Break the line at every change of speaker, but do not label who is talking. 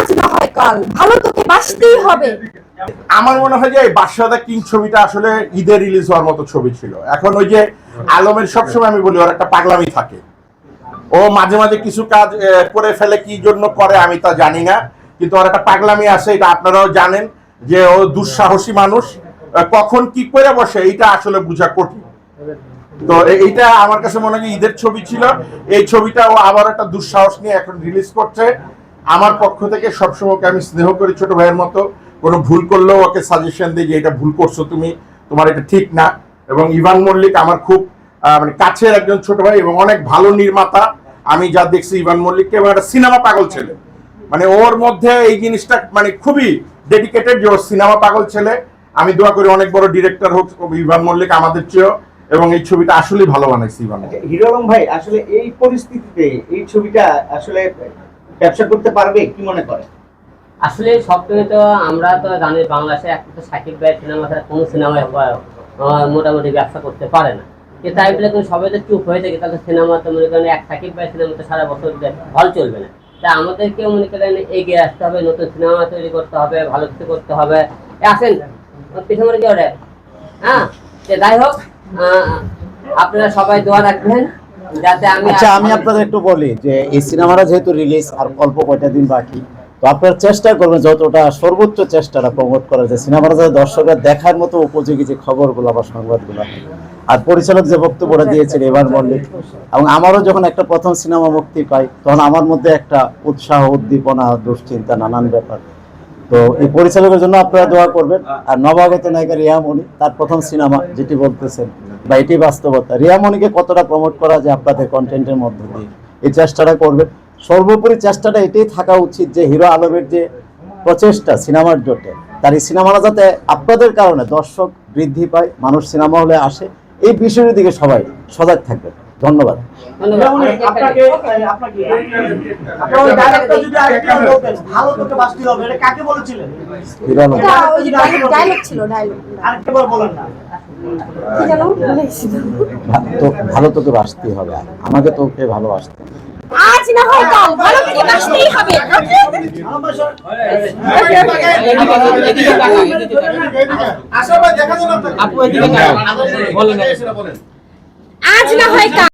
আজ না হয়, কাল ভালো তোকে বাসতেই হবে।
আমার মনে হয় যে এই কিং ছবিটা আসলে ঈদে রিলিজ হওয়ার মতো ছবি ছিল। এখন ওই যে আলমের সবসময় আমি বলি, ওর একটা পাগলামি থাকে। ও মাঝে মাঝে কিছু কাজ করে ফেলে কি জন্য করে আমি তা জানি না, কিন্তু ওর একটা পাগলামি আছে, এটা আপনারাও জানেন যে ও দুঃসাহসী মানুষ। কখন কি করে বসে, এইটা আসলে বোঝা কঠিন। তো এইটা আমার কাছে মনে হয় ঈদের ছবি ছিল। এই ছবিটা ও আবার একটা দুঃসাহস নিয়ে এখন রিলিজ করছে। আমার পক্ষ থেকে সবসময় ওকে আমি স্নেহ করি ছোট ভাইয়ের মতো। কোনো ভুল করলেও ওকে সাজেশন দিই যে এটা ভুল করছ তুমি, তোমার এটা ঠিক না। এবং ইভান মল্লিক আমার খুব মানে কাছের একজন ছোট ভাই এবং অনেক ভালো নির্মাতা। আমি যা দেখছি ইভান মল্লিককে, এবং একটা সিনেমা পাগল ছেলে। মানে ওর মধ্যে এই জিনিসটা মানে খুবই ডেডিকেটেড যে ওর সিনেমা পাগল ছেলে। আমি দোয়া করি অনেক বড় ডিরেক্টর হোক ইভান মল্লিক আমাদের চেয়েও। এবং এই ছবিটা আসলেই ভালো বানাইছে ইভান মল্লিক।
হিরো ভাই, আসলে এই পরিস্থিতিতে এই ছবিটা আসলে ব্যবসা করতে পারবে, কি মনে করে?
আসলে সবথেকে তো আমরা তো জানি বাংলাদেশে একটা তো সাকিব ভাই সিনেমা ছাড়া কোনো সিনেমায় মোটামুটি ব্যবসা করতে পারে না। কিন্তু তাই বলে তুমি সবাই তো চুপ হয়ে থাকে, তাহলে সিনেমা তো মনে করেন এক সাকিব ভাই সিনেমা তো সারা বছর হল চলবে না। তাই আমাদেরকেও মনে করেন এগিয়ে আসতে হবে, নতুন সিনেমা তৈরি করতে হবে, ভালো কিছু করতে হবে। আসেন পিছনে কি ওরে হ্যাঁ যাই হোক আপনারা সবাই দোয়া রাখবেন।
আচ্ছা আমি আপনাদের একটু বলি যে এই সিনেমাটা যেহেতু রিলিজ আর অল্প কয়টা দিন বাকি তো আপনারা চেষ্টা করবেন যতটা সর্বোচ্চ চেষ্টাটা প্রমোট করার যে সিনেমাটা যাতে দর্শকরা দেখার মতো উপযোগী যে খবরগুলো বা সংবাদগুলো। আর পরিচালক যে বক্তব্যটা দিয়েছেন এবার মল্লিক এবং আমারও যখন একটা প্রথম সিনেমা মুক্তি পাই তখন আমার মধ্যে একটা উৎসাহ উদ্দীপনা দুশ্চিন্তা নানান ব্যাপার। তো এই পরিচালকের জন্য আপনারা দোয়া করবেন। আর নবাগত নায়িকা রিয়ামণি তার প্রথম সিনেমা যেটি বলতেছেন, বা এটি বাস্তবতা। রিয়ামণিকে কতটা প্রমোট করা যায় আপনাদের কন্টেন্টের মধ্য দিয়ে? এই চেষ্টাটা করবেন। সর্বোপরি চেষ্টাটা এটাই থাকা উচিত যে হিরো আলমের যে প্রচেষ্টা সিনেমার জোটে, তার এই সিনেমাটা যাতে আপনাদের কারণে দর্শক বৃদ্ধি পায়, মানুষ সিনেমা হলে আসে, এই বিষয়ের দিকে সবাই সজাগ থাকবেন। ধন্যবাদ
ভালো তোকে বাঁচতে হবে
আমাকে তোকে ভালোবাসতে।
আজ না হয় কাল ভালো বাসতেই হবে আজ না হয় কাল